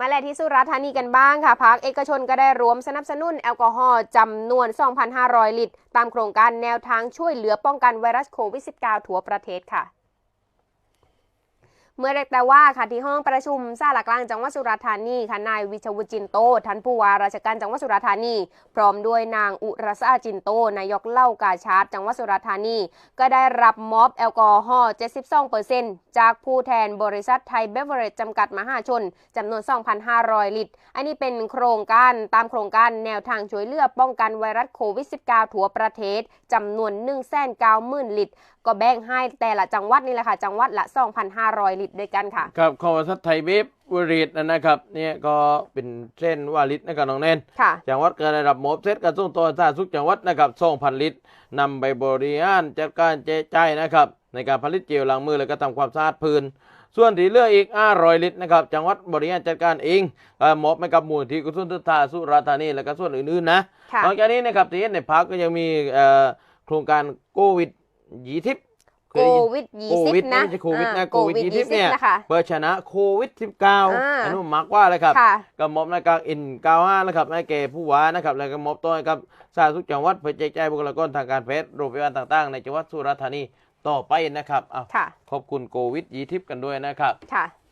มาแลที่สุราษฎร์ธานีกันบ้างค่ะพักเอกชนก็ได้รวมสนับสนุนแอลกอฮอล์จำนวน 2,500 ลิตร ตามโครงการแนวทางช่วยเหลือป้องกันไวรัสโควิด -19 ทั่วประเทศค่ะ เมื่อเรียกแต่ว่าค่ะที่ห้องประชุมสาลากลางจังหวัดสุราษฎร์ธานีค่ะนายวิชวุจินโตท่านผู้ว่าราชการจังหวัดสุราษฎร์ธานี พร้อมด้วยนางอุรสาจินโตนายกเล่ากาชาร์ดจังหวัดสุราษฎร์ธานี ก็ได้รับมอบแอลกอฮอล์ 72%จากผู้แทนบริษัทไทยเบเวอร์เรจจำกัดมหาชนจำนวน 2,500 ลิตร อันนี้เป็นโครงการตามโครงการแนวทางช่วยเหลือป้องกันไวรัสโควิด -19 ทั่วประเทศจำนวน190,000ลิตร ก็แบ่งให้แต่ละจังหวัดนี่แหละค่ะจังหวัดละ 2,500 ลิตรด้วยกันค่ะ ครับขอวัดไทยเบฟวรีดนะครับเนี่ยก็เป็นเส้นวาลิตนะครับน้องแนนค่ะจังหวัดก็ได้รับมอบเซตกระทรวงต่อสาธารณสุขจังหวัดนะครับ2,000ลิตรนำไปบริหารจัดการแจกจ่ายนะครับ ในการผลิตเจลล้างมือและก็ทำความสะอาดพื้นส่วนที่เหลืออีก500ลิตรนะครับ จังหวัดบริหารจัดการเองก็มอบให้กับมูลที่กระทรวงศึกษาสุราษฎร์ธานีและก็ส่วนอื่นๆนะค่ะนอกจากนี้นะครับที่เห็นในพักก็ยังมีเอ่อโครงการโควิดยีทิป โควิดโควิด20นะไม่ใช่โควิดอ่านะโควิดยีทิป20เนี่ยนะคะเพื่อชนะโควิดอ่า19อันนู้นมากกว่าเลยครับค่ะก็มอบในการอิน95นะครับให้แก่ผู้ว่านะครับแล้วก็มอบตัวให้กับสาธารณสุขจังหวัดเพื่อแจกจ่ายบุคลากรทางการแพทย์โรงพยาบาลต่างๆ ในจังหวัดสุราษฎร์ธานีต่อไปนะครับเอาค่ะขอบคุณโควิดยีทิปกันด้วยนะครับค่ะ